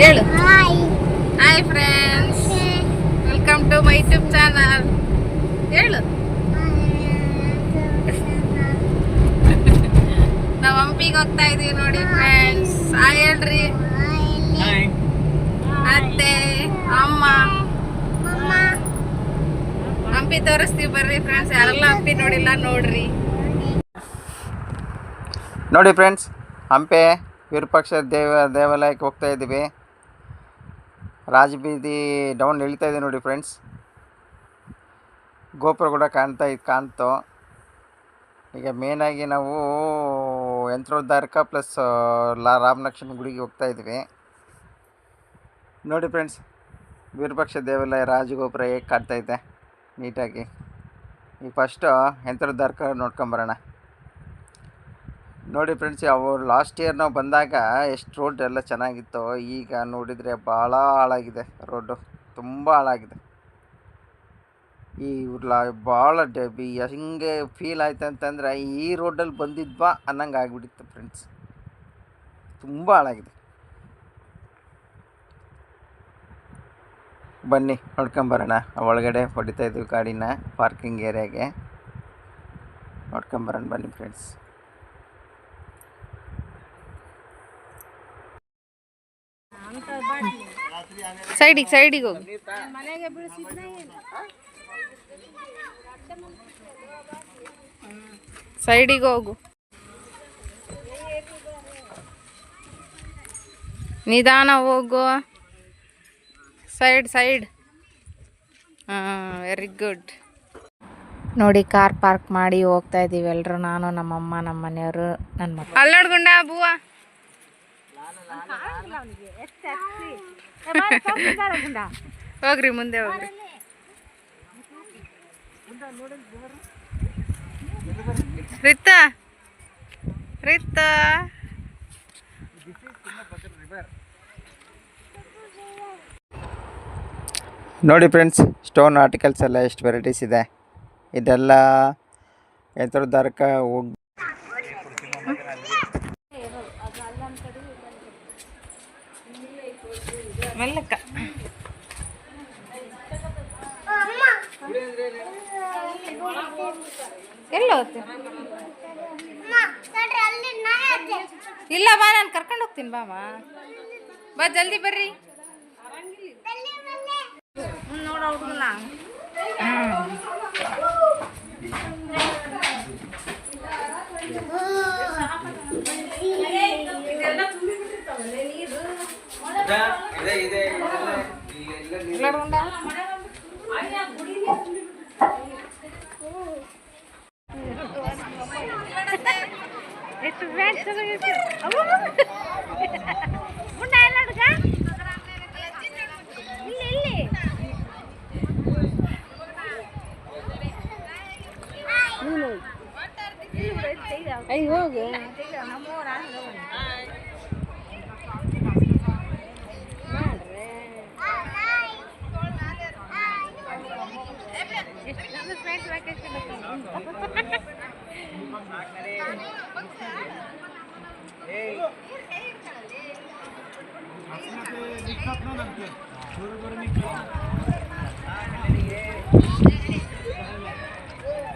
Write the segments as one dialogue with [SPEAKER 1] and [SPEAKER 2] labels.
[SPEAKER 1] ಹೇಳು.
[SPEAKER 2] Hi
[SPEAKER 1] hi friends welcome to my YouTube channel ಹೇಳು. ನಾವು ಹಂಪಿಗೆ ಹೋಗ್ತಾ ಇದೀವಿ ನೋಡಿ ಫ್ರೆಂಡ್ಸ್ ಹಾಯ್ ಹೇಳ್ರಿ. ಅತ್ತೆ ಅಮ್ಮ. ಹಂಪಿ ತೋರಿಸ್ತೀವಿ ಬರ್ರಿ ಫ್ರೆಂಡ್ಸ್ ಯಾರೆಲ್ಲ ಹಂಪಿ ನೋಡಿಲ್ಲ ನೋಡ್ರಿ.
[SPEAKER 3] ನೋಡಿ ಫ್ರೆಂಡ್ಸ್ ಹಂಪೆ ವಿರೂಪಾಕ್ಷ ದೇವ ದೇವಾಲಯಕ್ಕೆ ಹೋಗ್ತಾ ಇದ್ದೀವಿ ರಾಜಬೀದಿ ಡೌನ್ ಇಳಿತಾ ಇದೆ ನೋಡಿ ಫ್ರೆಂಡ್ಸ್ ಗೋಪುರ ಕೂಡ ಕಾಣ್ತಾ ಇತ್ತು ಕಾಣ್ತು. ಈಗ ಮೇನಾಗಿ ನಾವು ಯಂತ್ರೋದ್ಧಾರಕ ಪ್ಲಸ್ ಲಾ ಗುಡಿಗೆ ಹೋಗ್ತಾ ಇದ್ವಿ. ನೋಡಿ ಫ್ರೆಂಡ್ಸ್ ವಿರೂಪಾಕ್ಷ ದೇವಾಲಯ ರಾಜಗೋಪುರ ಹೇಗೆ ಇದೆ? ನೀಟಾಗಿ ಈಗ ಫಸ್ಟು ಯಂತ್ರೋದ್ಧಾರಕ ನೋಡ್ಕೊಂಬರೋಣ ನೋಡಿ ಫ್ರೆಂಡ್ಸ್ ಅವರು ಲಾಸ್ಟ್ ಇಯರ್ ನಾವು ಬಂದಾಗ ಎಷ್ಟು ರೋಡ್ ಎಲ್ಲ ಚೆನ್ನಾಗಿತ್ತು, ಈಗ ನೋಡಿದರೆ ಭಾಳ ಹಾಳಾಗಿದೆ. ರೋಡು ತುಂಬ ಹಾಳಾಗಿದೆ. ಈ ಭಾಳ ಡೆಬಿ ಹೆಂಗೆ ಫೀಲ್ ಆಯ್ತು ಅಂತಂದರೆ ಈ ರೋಡಲ್ಲಿ ಬಂದಿದ್ವಾ ಅನ್ನಂಗೆ ಆಗಿಬಿಟ್ಟಿತ್ತು ಫ್ರೆಂಡ್ಸ್ ತುಂಬ ಹಾಳಾಗಿದೆ. ಬನ್ನಿ ನೋಡ್ಕೊಂಬರೋಣ ಒಳಗಡೆ ಹೊಡಿತಾ ಇದ್ದೀವಿ ಗಾಡಿನ ಪಾರ್ಕಿಂಗ್ ಏರಿಯಾಗೆ ನೋಡ್ಕೊಂಬರೋಣ ಬನ್ನಿ ಫ್ರೆಂಡ್ಸ್
[SPEAKER 1] ಸೈಡಿಗೆ ಸೈಡಿಗೆ ಹೋಗಿ. ಸೈಡಿಗೆ ಹೋಗು. ನಿಧಾನ ಹೋಗು. Side side. ಹಾಂ ವೆರಿ ಗುಡ್ ನೋಡಿ ಕಾರ್ ಪಾರ್ಕ್ ಮಾಡಿ ಹೋಗ್ತಾ ಇದೀವಿ ಎಲ್ಲರೂ ನಾನು ನಮ್ಮಮ್ಮ ನಮ್ಮ ಮನೆಯವರು ನನ್ನ ಮಕ್ಕಳು ಅಲ್ಲಿ ನೋಡ್ಕೊಂಡ ಬೂವ ಹೋಗ್ರಿ ಮುಂದೆ ಹೋಗ್ರಿ. ರಿತ್ತ ರಿತ್ತ
[SPEAKER 3] ನೋಡಿ ಫ್ರೆಂಡ್ಸ್ ಸ್ಟೋನ್ ಆರ್ಟಿಕಲ್ಸ್ ಎಲ್ಲ ಎಷ್ಟು ವೆರೈಟೀಸ್ ಇದೆ. ಇದೆಲ್ಲ ಯಂತ್ರೋದ್ಧಾರಕ ಹೋಗಿ
[SPEAKER 1] ಮೆಲ್ಲಕ್ಕ ಎಲ್ಲ ಇಲ್ಲ ಬಾ ನಾನು ಕರ್ಕೊಂಡು ಹೋಗ್ತೀನಿ ಬಾಮ ಬಾ. ಜಲ್ದಿ ಬರ್ರಿ. ನೋಡ ಹುಡುಗಲ್ಲ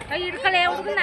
[SPEAKER 1] ಕೈ ಹಿಡ್ಕೊಳ್ಳೆ ಹುಡುಗನ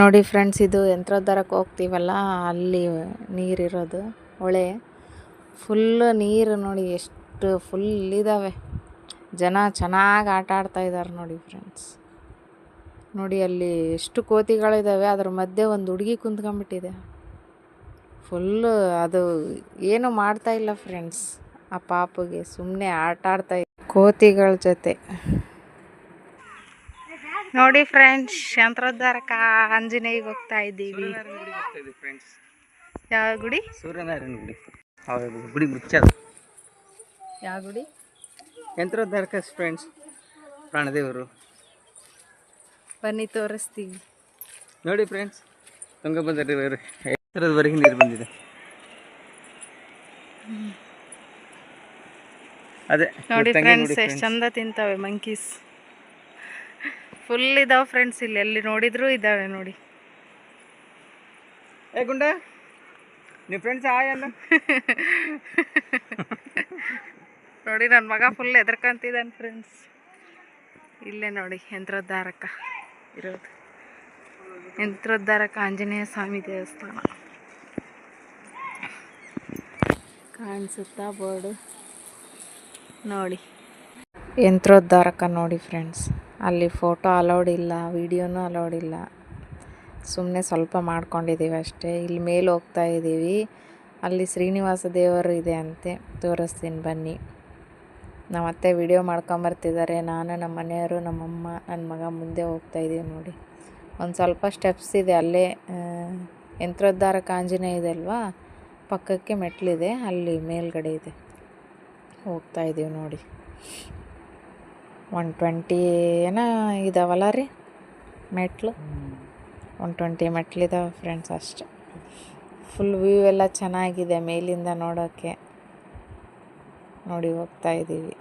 [SPEAKER 1] ನೋಡಿ ಫ್ರೆಂಡ್ಸ್, ಇದು ಯಂತ್ರೋದ್ಧಾರಕ್ಕೆ ಹೋಗ್ತೀವಲ್ಲ, ಅಲ್ಲಿ ನೀರಿರೋದು ಹೊಳೆ. ಫುಲ್ ನೀರು ನೋಡಿ, ಎಷ್ಟು ಫುಲ್ ಇದ್ದಾವೆ ಜನ ಚೆನ್ನಾಗಿ ಆಟ ಆಡ್ತಾ ಇದ್ದಾರೆ ನೋಡಿ ಫ್ರೆಂಡ್ಸ್. ನೋಡಿ, ಅಲ್ಲಿ ಎಷ್ಟು ಕೋತಿಗಳಿದ್ದಾವೆ ಅದ್ರ ಮಧ್ಯೆ ಒಂದು ಹುಡುಗಿ ಕುಂತ್ಕೊಂಡ್ಬಿಟ್ಟಿದೆ. ಫುಲ್ಲು ಅದು ಏನು ಮಾಡ್ತಾ ಇಲ್ಲ ಫ್ರೆಂಡ್ಸ್. ಆ ಪಾಪಗೆ ಸುಮ್ಮನೆ ಆಟ ಆಡ್ತಾ ಕೋತಿಗಳ ಜೊತೆ. ನೋಡಿ ಫ್ರೆಂಡ್ಸ್ ಯಂತ್ರೋದ್ಧಾರಕ ಆಂಜನೇಯಿಗೆ ಹೋಗ್ತಾ ಇದ್ದೀವಿ. ಯಾವ ಗುಡಿ?
[SPEAKER 3] ಸೂರ್ಯನಾರಾಯಣ ಗುಡಿ. ಗುಡಿ ಮುಚ್ಚದ.
[SPEAKER 1] ಯಾವ ಗುಡಿ?
[SPEAKER 3] ಯಂತ್ರೋದ್ಧಾರಕ ಫ್ರೆಂಡ್ಸ್ ಪ್ರಾಣದೇವರು.
[SPEAKER 1] ಬನ್ನಿ ತೋರಿಸ್ತೀವಿ.
[SPEAKER 3] ನೋಡಿ ಫ್ರೆಂಡ್ಸ್ ತುಂಗಭದ್ರಾ ರಿವರ್ ಎತ್ತರದವರೆಗೆ ನೀರು ಬಂದಿದೆ. ಅದೇ
[SPEAKER 1] ನೋಡಿ ಫ್ರೆಂಡ್ಸ್ ಎಷ್ಟು ಚಂದ ತಿಂತಾವೆ ಮಂಕೀಸ್ ಫುಲ್ ಇದಾವೆ ಫ್ರೆಂಡ್ಸ್ ಇಲ್ಲಿ. ಎಲ್ಲಿ ನೋಡಿದ್ರು ಇದಾವೆ ನೋಡಿ.
[SPEAKER 3] ಏ ಗುಂಡ ನಿಮ್ಮ ಫ್ರೆಂಡ್ಸ್ ಆಯಲ್ಲ
[SPEAKER 1] ನೋಡಿ ನನ್ನ ಮಗ ಫುಲ್ ಎದ್ರಕಂತಿದ್ದಾನೆ ಫ್ರೆಂಡ್ಸ್ ಇಲ್ಲೇ ನೋಡಿ ಯಂತ್ರೋದ್ಧಾರಕ ಇರೋದು. ಯಂತ್ರೋದ್ಧಾರಕ ಆಂಜನೇಯ ಸ್ವಾಮಿ ದೇವಸ್ಥಾನ. ಕಾಣಿಸುತ್ತಾ ಬೋರ್ಡು. ನೋಡಿ. ಯಂತ್ರೋದ್ಧಾರಕ ನೋಡಿ ಫ್ರೆಂಡ್ಸ್ ಅಲ್ಲಿ ಫೋಟೋ ಅಲೌಡ್ ಇಲ್ಲ ವಿಡಿಯೋನೂ ಅಲೌಡ್ ಇಲ್ಲ. ಸುಮ್ಮನೆ ಸ್ವಲ್ಪ ಮಾಡ್ಕೊಂಡಿದ್ದೀವಿ ಅಷ್ಟೇ. ಇಲ್ಲಿ ಮೇಲೆ ಹೋಗ್ತಾ ಇದ್ದೀವಿ. ಅಲ್ಲಿ ಶ್ರೀನಿವಾಸ ದೇವರು ಇದೆ ಅಂತೆ. ತೋರಿಸ್ತೀನಿ ಬನ್ನಿ. ನಮ್ಮ ಅತ್ತೆ ವಿಡಿಯೋ ಮಾಡ್ಕೊಂಬರ್ತಿದ್ದಾರೆ ನಾನು ನಮ್ಮ ಮನೆಯವರು ನಮ್ಮಮ್ಮ ನನ್ನ ಮಗ ಮುಂದೆ ಹೋಗ್ತಾ ಇದ್ದೀವಿ ನೋಡಿ. ಒಂದು ಸ್ವಲ್ಪ ಸ್ಟೆಪ್ಸ್ ಇದೆ. ಅಲ್ಲೇ ಯಂತ್ರೋದ್ಧಾರ ಕಾಂಜಿನೇ ಇದೆ ಅಲ್ವಾ? ಪಕ್ಕಕ್ಕೆ ಮೆಟ್ಲಿದೆ. ಅಲ್ಲಿ ಮೇಲ್ಗಡೆ ಇದೆ. ಹೋಗ್ತಾ ಇದ್ದೀವಿ ನೋಡಿ. ಒನ್ ಟ್ವೆಂಟಿ ಏನೋ ಇದಾವಲ್ಲ ರೀ ಮೆಟ್ಲು? ಒನ್ ಟ್ವೆಂಟಿ ಮೆಟ್ಲಿದಾವೆ ಫ್ರೆಂಡ್ಸ್ ಅಷ್ಟೆ. ಫುಲ್ ವ್ಯೂ ಎಲ್ಲ ಚೆನ್ನಾಗಿದೆ ಮೇಲಿಂದ ನೋಡೋಕ್ಕೆ ನೋಡಿ ಹೋಗ್ತಾ ಇದ್ದೀವಿ.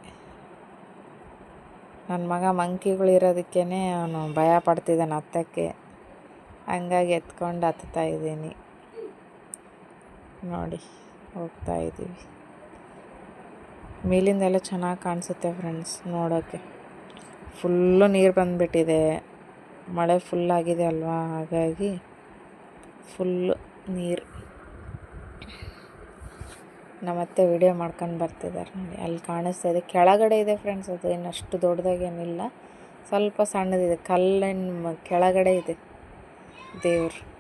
[SPEAKER 1] ನನ್ನ ಮಗ ಮಂಕಿಗಳು ಇರೋದಕ್ಕೇ ಅವನು ಭಯ ಪಡ್ತಿದ್ದಾನೆ ಹತ್ತಕ್ಕೆ ಹಂಗಾಗಿ ಎತ್ಕೊಂಡು ಹತ್ತಾ ಇದ್ದೀನಿ. ನೋಡಿ ಹೋಗ್ತಾ ಇದ್ದೀವಿ. ಮೇಲಿಂದೆಲ್ಲ ಚೆನ್ನಾಗಿ ಕಾಣಿಸುತ್ತೆ ಫ್ರೆಂಡ್ಸ್ ನೋಡೋಕ್ಕೆ ಫುಲ್ಲು ನೀರು ಬಂದುಬಿಟ್ಟಿದೆ. ಮಳೆ ಫುಲ್ ಆಗಿದೆ ಅಲ್ವಾ? ಹಾಗಾಗಿ ಫುಲ್ಲು ನೀರು. ನಮ್ಮತ್ತೆ ವಿಡಿಯೋ ಮಾಡ್ಕೊಂಡು ಬರ್ತಿದ್ದಾರೆ ನೋಡಿ. ಅಲ್ಲಿ ಕಾಣಿಸ್ತಾ ಇದೆ. ಕೆಳಗಡೆ ಇದೆ ಫ್ರೆಂಡ್ಸ್ ಅದು. ಏನು ಅಷ್ಟು ದೊಡ್ಡದಾಗೇನಿಲ್ಲ ಸ್ವಲ್ಪ ಸಣ್ಣದಿದೆ. ಕಲ್ಲಿನ ಕೆಳಗಡೆ ಇದೆ ದೇವ್ರು.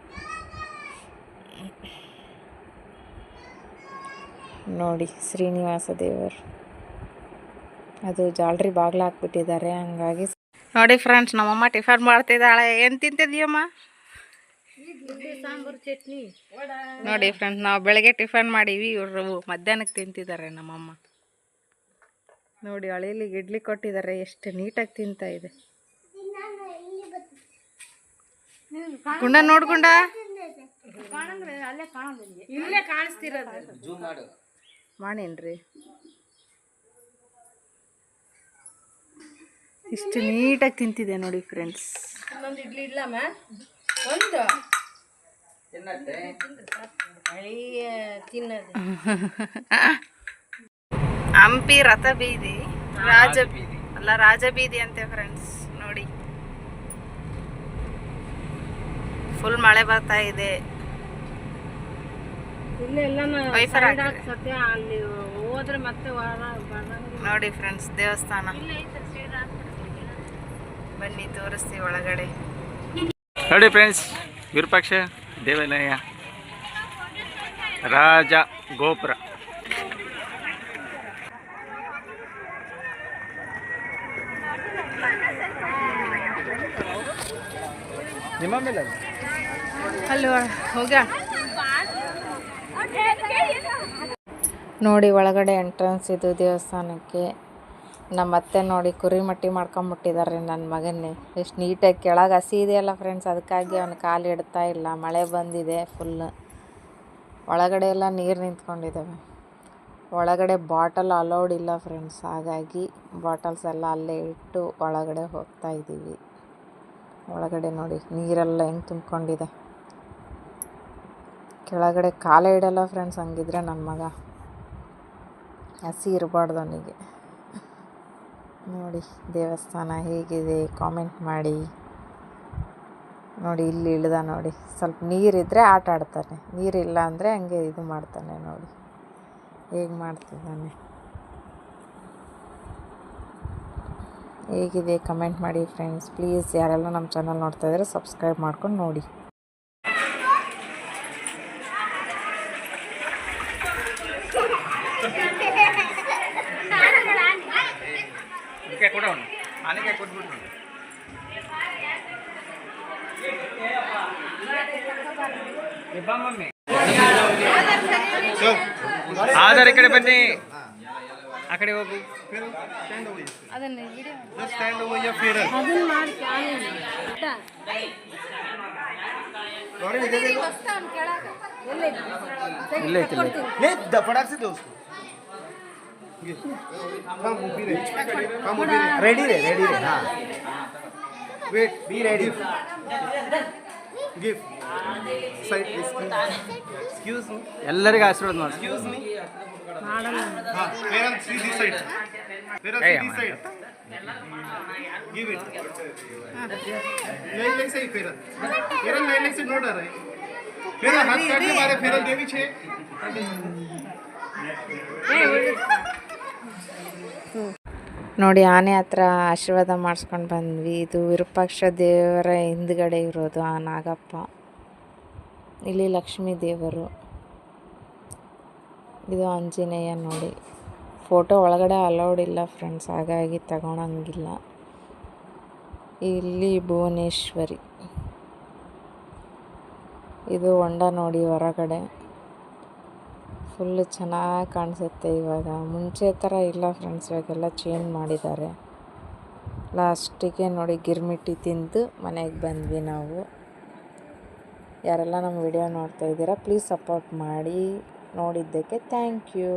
[SPEAKER 1] ನೋಡಿ ಶ್ರೀನಿವಾಸ ದೇವರು. ಅದು ಜಾಲ್ರಿ ಬಾಗ್ಲ ಹಾಕ್ಬಿಟ್ಟಿದ್ದಾರೆ ಹಂಗಾಗಿ ನೋಡಿ ಫ್ರೆಂಡ್ಸ್ ನಮ್ಮಮ್ಮ ಟಿಫನ್ ಮಾಡ್ತಿದ್ದಾಳೆ. ಏನು ತಿಂತಿದ್ಯಮ್ಮ ನೋಡಿ ಫ್ರೆಂಡ್ಸ್ ನಾವು ಬೆಳಗ್ಗೆ ಟಿಫನ್ ಮಾಡೀವಿ. ಇವರು ಮಧ್ಯಾಹ್ನಕ್ಕೆ ತಿಂತಿದ್ದಾರೆ ನಮ್ಮಮ್ಮ. ನೋಡಿ ಹಳೇಲಿಗೆ ಇಡ್ಲಿ ಕೊಟ್ಟಿದ್ದಾರೆ. ಎಷ್ಟು ನೀಟಾಗಿ ತಿಂತಾ ಇದೆ. ಗುಂಡ ನೋಡ್ಕೊಂಡ ಇಲ್ಲೇ ಕಾಣಿಸ್ತಿರೋದು. ಮಾಡೇನ್ರಿ ಇಷ್ಟು ನೀಟಾಗಿ ತಿಂತಿದೆ ನೋಡಿ ಫ್ರೆಂಡ್ಸ್. ಹಂಪಿ ರಥ ಬೀದಿ ರಾಜ ಅಲ್ಲ ರಾಜ ಬೀದಿ ಅಂತೆ ಫ್ರೆಂಡ್ಸ್ ನೋಡಿ. ಫುಲ್ ಮಳೆ ಬರ್ತಾ ಇದೆ. ನೋಡಿ ಫ್ರೆಂಡ್ಸ್ ದೇವಸ್ಥಾನ. ಬನ್ನಿ ತೋರಿಸ್ತೀವಿ ಒಳಗಡೆ.
[SPEAKER 3] ನೋಡಿ ಫ್ರೆಂಡ್ಸ್ ವಿರೂಪಾಕ್ಷ ದೇವಾಲಯ ರಾಜ ಗೋಪುರ. ನಿಮ್ಮ
[SPEAKER 1] ಹೋಗ. ನೋಡಿ ಒಳಗಡೆ ಎಂಟ್ರೆನ್ಸ್ ಇದು ದೇವಸ್ಥಾನಕ್ಕೆ. ನಮ್ಮ ಅತ್ತೆ ನೋಡಿ ಕುರಿ ಮಟ್ಟಿ ಮಾಡ್ಕೊಂಬಿಟ್ಟಿದ್ದಾರೆ ನನ್ನ ಮಗನ್ನೇ. ಎಷ್ಟು ನೀಟಾಗಿ ಕೆಳಗೆ ಹಸಿ ಇದೆಯಲ್ಲ ಫ್ರೆಂಡ್ಸ್ ಅದಕ್ಕಾಗಿ ಅವನು ಕಾಲು ಇಡ್ತಾ ಇಲ್ಲ. ಮಳೆ ಬಂದಿದೆ ಫುಲ್ ಒಳಗಡೆ ಎಲ್ಲ ನೀರು ನಿಂತ್ಕೊಂಡಿದ್ದಾವೆ ಒಳಗಡೆ ಬಾಟಲ್ ಅಲೌಡ್ ಇಲ್ಲ ಫ್ರೆಂಡ್ಸ್ ಹಾಗಾಗಿ ಬಾಟಲ್ಸ್ ಎಲ್ಲ ಅಲ್ಲೇ ಇಟ್ಟು ಒಳಗಡೆ ಹೋಗ್ತಾ ಇದ್ದೀವಿ. ಒಳಗಡೆ ನೋಡಿ ನೀರೆಲ್ಲ ಹೆಂಗೆ ತುಂಬಿಕೊಂಡಿದೆ. ಕೆಳಗಡೆ ಕಾಲೇ ಇಡಲ್ಲ ಫ್ರೆಂಡ್ಸ್ ಹಂಗಿದ್ರೆ ನನ್ನ ಮಗ. ಹಸಿ ಇರಬಾರ್ದು ಅವನಿಗೆ. ನೋಡಿ, ದೇವಸ್ಥಾನ ಹೇಗಿದೆ? ಕಾಮೆಂಟ್ ಮಾಡಿ. ನೋಡಿ, ಇಲ್ಲಿ ಇಳ್ದ ನೋಡಿ. ಸ್ವಲ್ಪ ನೀರಿದ್ದರೆ ಆಟ ಆಡ್ತಾನೆ. ನೀರಿಲ್ಲ ಅಂದರೆ ಹಂಗೆ ಇದು ಮಾಡ್ತಾನೆ ನೋಡಿ. ಹೇಗೆ ಮಾಡ್ತಿದ್ದಾನೆ? ಹೇಗಿದೆ? ಕಮೆಂಟ್ ಮಾಡಿ ಫ್ರೆಂಡ್ಸ್ ಪ್ಲೀಸ್ ಯಾರೆಲ್ಲ ನಮ್ಮ ಚಾನಲ್ ನೋಡ್ತಾ ಇದ್ದಾರೆ ಸಬ್ಸ್ಕ್ರೈಬ್ ಮಾಡ್ಕೊಂಡು ನೋಡಿ.
[SPEAKER 3] ಆಧಾರ್ ಈ ಕಡೆ ಬನ್ನಿ ಆ ಕಡೆ ಹೋಗು
[SPEAKER 2] ಅದನ್ನ video
[SPEAKER 4] Just stand over your mirror.
[SPEAKER 2] ಅದನ್ನ ಮಾಡ್ತಿ ಆಮೇಲೆ
[SPEAKER 3] ಇಲ್ಲೇ ಐತಿ ಇಲ್ಲೇ ಐತಿ.
[SPEAKER 4] ले द- फटाक से दो उसको ये। हम ऊपी रहे हम ऊपी रहे रेडी रहे रेडी रहे हाँ wait be ready give side excuse me
[SPEAKER 3] ಎಲ್ಲರಿಗೂ ಆಶೀರ್ವಾದ ಮಾಡಿ
[SPEAKER 4] एक्सक्यूज मी हाँ parents see this side parents
[SPEAKER 3] Hey,
[SPEAKER 4] see this side give it नहीं नहीं सही फेरल फेरल नहीं नहीं से नोट आ रहा है फेरल हाथ काट के मारे फेरल देवी छे
[SPEAKER 1] ನೋಡಿ ಆನೆ ಹತ್ರ ಆಶೀರ್ವಾದ ಮಾಡಿಸ್ಕೊಂಡು ಬಂದ್ವಿ ಇದು ವಿರೂಪಾಕ್ಷ ದೇವರ ಹಿಂದ್ಗಡೆ ಇರೋದು ಆ ನಾಗಪ್ಪ ಇಲ್ಲಿ ಲಕ್ಷ್ಮೀ ದೇವರು. ಇದು ಆಂಜನೇಯ ನೋಡಿ. ಫೋಟೋ ಒಳಗಡೆ ಅಲೌಡ್ ಇಲ್ಲ ಫ್ರೆಂಡ್ಸ್, ಹಾಗಾಗಿ ತಗೊಳಂಗಿಲ್ಲ. ಇಲ್ಲಿ ಭುವನೇಶ್ವರಿ. ಇದು ಹೊಂಡ ನೋಡಿ ಹೊರಗಡೆ. ಫುಲ್ಲು ಚೆನ್ನಾಗಿ ಕಾಣಿಸುತ್ತೆ ಇವಾಗ. ಮುಂಚೆ ಥರ ಇಲ್ಲ ಫ್ರೆಂಡ್ಸ್, ಇವಾಗೆಲ್ಲ ಚೇಂಜ್ ಮಾಡಿದ್ದಾರೆ. ಲಾಸ್ಟಿಗೆ ನೋಡಿ ಗಿರ್ಮಿಟ್ಟಿ ತಿಂದು ಮನೆಗೆ ಬಂದ್ವಿ ನಾವು. ಯಾರೆಲ್ಲ ನಮ್ಮ ವಿಡಿಯೋ ನೋಡ್ತಾ ಇದ್ದೀರಾ ಪ್ಲೀಸ್ ಸಪೋರ್ಟ್ ಮಾಡಿ ನೋಡಿದ್ದಕ್ಕೆ ಥ್ಯಾಂಕ್ ಯು